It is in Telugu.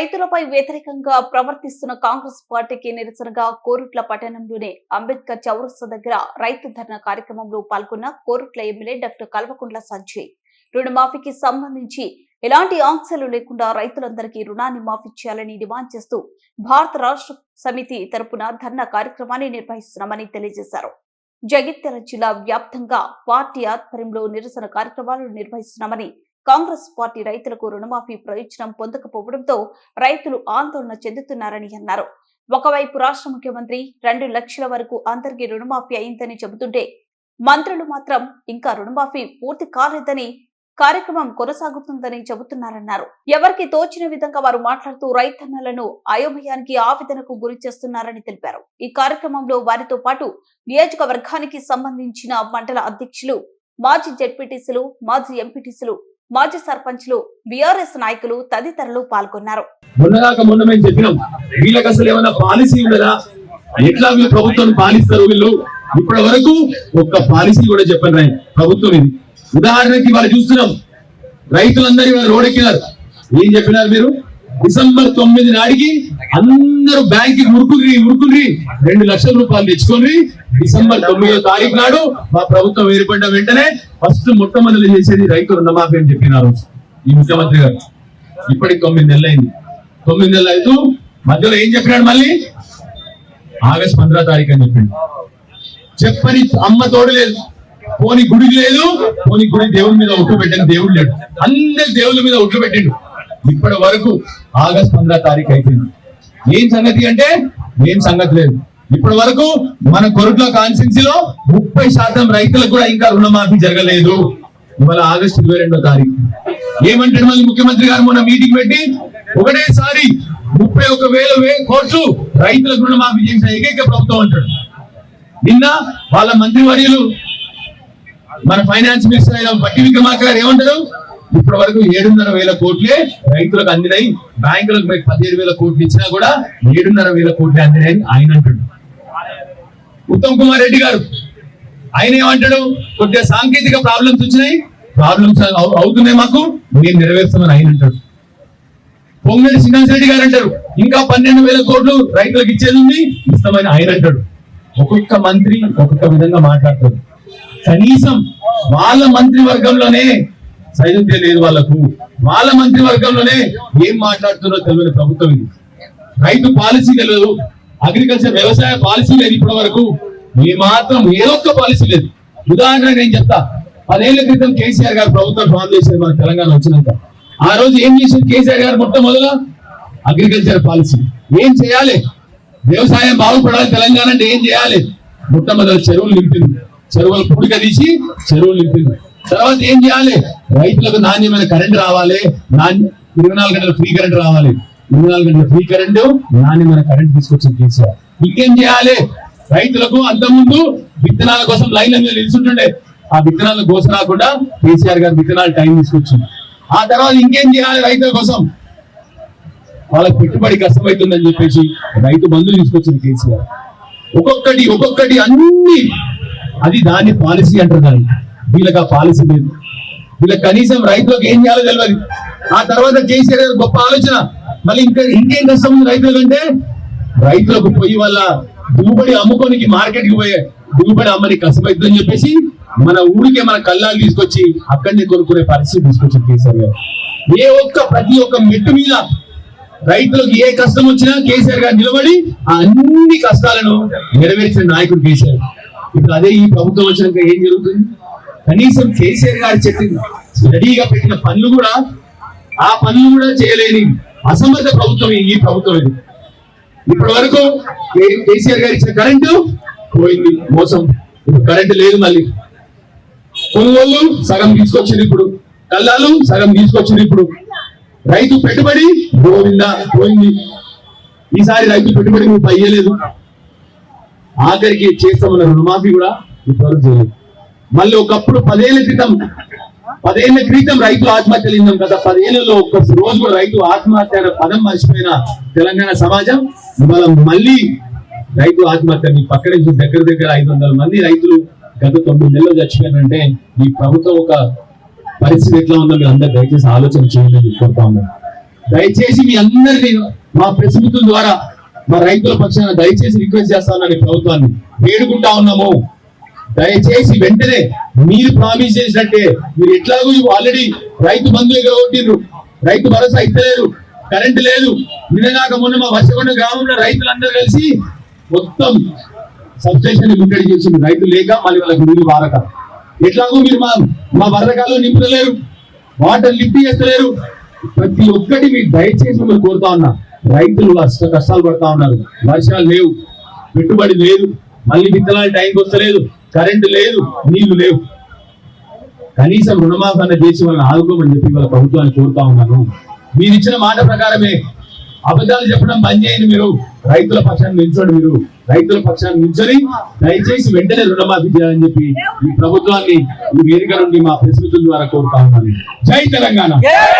రైతులపై వ్యతిరేకంగా ప్రవర్తిస్తున్న కాంగ్రెస్ పార్టీకి నిరసనగా కోరుట్ల పట్టణంలోని అంబేద్కర్ చౌరస్తా దగ్గర రైతు ధర్నా కార్యక్రమంలో పాల్గొన్న కోరుట్ల ఎమ్మెల్యే డాక్టర్ కల్వకుంట్ల సంజయ్. రుణమాఫీకి సంబంధించి ఎలాంటి ఆంక్షలు లేకుండా రైతులందరికీ రుణాన్ని మాఫీ చేయాలని డిమాండ్ చేస్తూ భారత రాష్ట్ర సమితి తరపున ధర్నా కార్యక్రమాన్ని నిర్వహిస్తున్నామని తెలియజేశారు. జగిత్యాల జిల్లా వ్యాప్తంగా పార్టీ ఆధ్వర్యంలో నిరసన కార్యక్రమాలు నిర్వహిస్తున్నామని కాంగ్రెస్ పార్టీ రైతులకు రుణమాఫీ ప్రయోజనం పొందకపోవడంతో రైతులు ఆందోళన చెందుతున్నారని అన్నారు. ఒకవైపు రాష్ట్ర ముఖ్యమంత్రి రెండు లక్షల వరకు అందరికీ రుణమాఫీ అయిందని చెబుతుంటే మంత్రులు మాత్రం ఇంకా రుణమాఫీ పూర్తి కాలేదని కార్యక్రమం కొనసాగుతుందని చెబుతున్నారన్నారు. ఎవరికి తోచిన విధంగా వారు మాట్లాడుతూ రైతన్నలను అయోమయానికి ఆవేదనకు గురి చేస్తున్నారని తెలిపారు. ఈ కార్యక్రమంలో వారితో పాటు నియోజకవర్గానికి సంబంధించిన మండల అధ్యక్షులు మాజీ జడ్పీటీసీలు మాజీ ఎంపీటీసీలు మాజీ సర్పంచ్లు బీఆర్ఎస్ నాయకులు తదితరులు పాల్గొన్నారు. మొన్నదాకా మొన్న మేము చెప్పినాం వీళ్ళకి అసలు ఏమైనా పాలసీ ఉండదా ఎట్లా వీళ్ళు ప్రభుత్వం పాలిస్తారు వీళ్ళు? ఇప్పటి వరకు ఒక్క పాలసీ కూడా చెప్పండి రాయ్ ప్రభుత్వం ఇది. ఉదాహరణకి వాళ్ళు చూస్తున్నాం రైతులందరూ ఇవాళ రోడ్డెక్కినారు ఏం చెప్పినారు మీరు? డిసెంబర్ తొమ్మిది నాటికి అందరూ బ్యాంక్ ఉరుకుని ఉరుకుని రెండు లక్షల రూపాయలు తెచ్చుకొని డిసెంబర్ తొమ్మిదో తారీఖు నాడు మా ప్రభుత్వం ఏర్పడిన వెంటనే ఫస్ట్ మొట్టమొదటి చేసేది రైతు రుణమాఫీ అని చెప్పినారు ఈ ముఖ్యమంత్రి గారు. ఇప్పటికి తొమ్మిది నెలలు అయింది తొమ్మిది నెలలు అవుతూ మధ్యలో ఏం చెప్పినాడు మళ్ళీ? ఆగస్ట్ పంద్రా తారీఖు అని చెప్పిండు. చెప్పని అమ్మ తోడు లేదు. పోని గుడికి లేదు. పోని గుడి దేవుడి మీద ఒట్టు పెట్టని దేవుడు లేడు. అందరి దేవుళ్ళ మీద ఒట్టు పెట్టిండు. ఇప్పటి వరకు ఆగస్ట్ పంద్రా తారీఖు అయిపోయింది. ఏం సంగతి అంటే ఏం సంగతి లేదు. ఇప్పటి వరకు మన కొరట్ల కాన్స్టిట్యున్సీలో ముప్పై శాతం రైతులకు కూడా ఇంకా రుణమాఫీ జరగలేదు. ఇవాళ ఆగస్ట్ ఇరవై రెండో తారీఖు. ఏమంటాడు మళ్ళీ ముఖ్యమంత్రి గారు మొన్న మీటింగ్ పెట్టి? ఒకటేసారి ముప్పై ఒక వేల వే కోట్లు రైతులకు రుణమాఫీ చేసిన ఏకైక ప్రభుత్వం అంటాడు. నిన్న వాళ్ళ మంత్రివర్యులు మన ఫైనాన్స్ మినిస్టర్ అయిన పట్టి విక్రమార్క గారు ఏమంటారు? ఇప్పటి వరకు ఏడున్నర వేల కోట్లే రైతులకు అందినాయి. బ్యాంకులకు మీకు పదిహేడు వేల కోట్లు ఇచ్చినా కూడా ఏడున్నర వేల కోట్లే అందినాయని ఆయన అంటాడు ఉత్తమ్ కుమార్ రెడ్డి గారు ఆయన ఏమంటాడు? కొద్దిగా సాంకేతిక ప్రాబ్లమ్స్ వచ్చినాయి. ప్రాబ్లమ్స్ అవుతున్నాయి మాకు. మేము నెరవేర్స్తామని ఆయన అంటాడు. పొంగడి శ్రీనివాసరెడ్డి గారు అంటారు. ఇంకా పన్నెండు వేల కోట్లు రైతులకు ఇచ్చేది ఉంది ఇస్తామని ఆయన అంటాడు. ఒక్కొక్క మంత్రి ఒక్కొక్క విధంగా మాట్లాడతారు కనీసం వాళ్ళ మంత్రి వర్గంలోనే సైనిధ్యం లేదు వాళ్ళకు. వాళ్ళ మంత్రి వర్గంలోనే ఏం మాట్లాడుతున్నారో తెలియని ప్రభుత్వం ఇది. రైతు పాలసీ తెలియదు అగ్రికల్చర్ వ్యవసాయ పాలసీ లేదు ఇప్పటి వరకు ఏ మాత్రం ఏ ఒక్క పాలసీ లేదు. ఉదాహరణ నేను చెప్తా పదేళ్ళ క్రితం కేసీఆర్ గారు ప్రభుత్వం ఫామ్ చేసేది మన తెలంగాణ వచ్చినాక. ఆ రోజు ఏం చేసింది కేసీఆర్ గారు మొట్టమొదల అగ్రికల్చర్ పాలసీ. ఏం చేయాలి? వ్యవసాయం బాగుపడాలి తెలంగాణ అంటే ఏం చేయాలి? మొట్టమొదటి చెరువులు నింపింది. చెరువులు పుడిక తీసి చెరువులు నింపింది. తర్వాత ఏం చేయాలి? రైతులకు నాణ్యమైన కరెంట్ రావాలి. ఇరవై నాలుగు గంటల ఫ్రీ కరెంట్ రావాలి. ఇరవై నాలుగు గంటల ఫ్రీ కరెంట్ నాణ్యమైన కరెంట్ తీసుకొచ్చింది కేసీఆర్. ఇంకేం చేయాలి? రైతులకు అంతకుముందు విత్తనాల కోసం లైన్ల మీద నిలుచుంటుండే. ఆ విత్తనాల కోస రాకుండా కేసీఆర్ గారు విత్తనాలు టైం తీసుకొచ్చింది. ఆ తర్వాత ఇంకేం చేయాలి రైతుల కోసం? వాళ్ళకి పెట్టుబడి కష్టమవుతుందని చెప్పేసి రైతు బంధులు తీసుకొచ్చింది కేసీఆర్. ఒక్కొక్కటి ఒక్కొక్కటి అన్ని అది దాని పాలసీ అంటారు దాన్ని వీళ్ళకి ఆ పాలసీ లేదు. వీళ్ళ కనీసం రైతులకు ఏం చేయాలో తెలియదు ఆ తర్వాత కేసీఆర్ గారు గొప్ప ఆలోచన. మళ్ళీ ఇంకా ఇంకేం కష్టం ఉంది రైతులకంటే రైతులకు పోయి వల్ల దిగుబడి అమ్ముకోనికి మార్కెట్కి పోయే దిగుబడి అమ్మని కష్టమవుతుందని చెప్పేసి మన ఊరికే మన కళ్ళాలు తీసుకొచ్చి అక్కడనే కొనుక్కునే పరిస్థితి తీసుకొచ్చింది కేసీఆర్ గారు. ఏ ఒక్క ప్రతి ఒక్క మెట్టు మీద రైతులకు ఏ కష్టం వచ్చినా కేసీఆర్ గారు నిలబడి ఆ అన్ని కష్టాలను నెరవేర్చిన నాయకుడు కేసీఆర్. ఇప్పుడు అదే ఈ ప్రభుత్వం వచ్చినాక ఏం జరుగుతుంది? కనీసం కేసీఆర్ గారు చెప్పింది. రెడీగా పెట్టిన పనులు కూడా ఆ పనులు కూడా చేయలేని అసమర్థ ప్రభుత్వం ఈ ప్రభుత్వం ఇది. ఇప్పటి వరకు కేసీఆర్ గారు ఇచ్చిన కరెంటు పోయింది మోసం. ఇప్పుడు కరెంటు లేదు మళ్ళీ. కొనుగోలు సగం తీసుకొచ్చింది ఇప్పుడు. కళ్ళాలు సగం తీసుకొచ్చింది ఇప్పుడు. రైతు పెట్టుబడి గోవిందా పోయింది. ఈసారి రైతు పెట్టుబడి నువ్వు పయ్యలేదు ఆఖరికి చేస్తామన్న రుణమాఫీ కూడా ఇప్పటివరకు చేయలేదు. మళ్ళీ ఒకప్పుడు పదేళ్ళ క్రితం పదేళ్ళ క్రితం రైతు ఆత్మహత్యలు విన్నాం కదా. పదేళ్ళలో ఒక్క రోజు కూడా రైతు ఆత్మహత్య అనే పదం మర్చిపోయిన తెలంగాణ సమాజం. ఇవాళ మళ్ళీ రైతు ఆత్మహత్య మీ పక్క నుంచి దగ్గర దగ్గర ఐదు వందల మంది రైతులు గత తొమ్మిది నెలలు చచ్చిపోయారంటే ఈ ప్రభుత్వం ఒక పరిస్థితి ఎట్లా ఉందో మీరు అందరు దయచేసి ఆలోచన చేయాలని కోరుతా ఉన్నాను దయచేసి మీ అందరినీ మా ప్రతినిధుల ద్వారా మా రైతుల పక్షాన దయచేసి రిక్వెస్ట్ చేస్తానని ప్రభుత్వాన్ని. వేడుకుంటా ఉన్నాము. దయచేసి వెంటనే మీరు ప్రామిస్ చేసినట్టే. మీరు ఎట్లాగో ఆల్రెడీ రైతు బంధు ఎగరగొట్టిండ్రు రైతు భరోసా ఇస్తలేరు కరెంటు లేదు. నిన్నగాక మొన్న మా వర్షకొండ గ్రామంలో రైతులందరూ కలిసి మొత్తం సబ్స్టేషన్ ముట్టడి చేసింది రైతు లేక మళ్ళీ వాళ్ళకి నీళ్ళు వారక ఎట్లాగో మీరు మా మా వరకాలు నింపుతలేరు. వాటర్ లిఫ్ట్ చేస్తలేరు. ప్రతి ఒక్కటి మీరు దయచేసి మిమ్మల్ని కోరుతా ఉన్నా. రైతులు అష్ట కష్టాలు పడతా ఉన్నారు. వర్షాలు లేవు. పెట్టుబడి లేదు. మళ్ళీ విత్తనాలు టైంకి వస్తలేదు. కరెంటు లేదు నీళ్ళు లేవు. కనీసం రుణమాఫీ చేసి వాళ్ళని ఆదుకోమని చెప్పి వాళ్ళ ప్రభుత్వాన్ని కోరుతా ఉన్నాను. మీరు ఇచ్చిన మాట ప్రకారమే అబద్ధాలు చెప్పడం బంద్ చేయండి మీరు. రైతుల పక్షాన్ని నిల్చోండి మీరు. రైతుల పక్షాన్ని నిల్చొని దయచేసి వెంటనే రుణమాఫీ చేయాలని చెప్పి ఈ ప్రభుత్వాన్ని ఈ వేదిక నుండి మా ప్రతినిధుల ద్వారా కోరుతా ఉన్నాను. జై తెలంగాణ.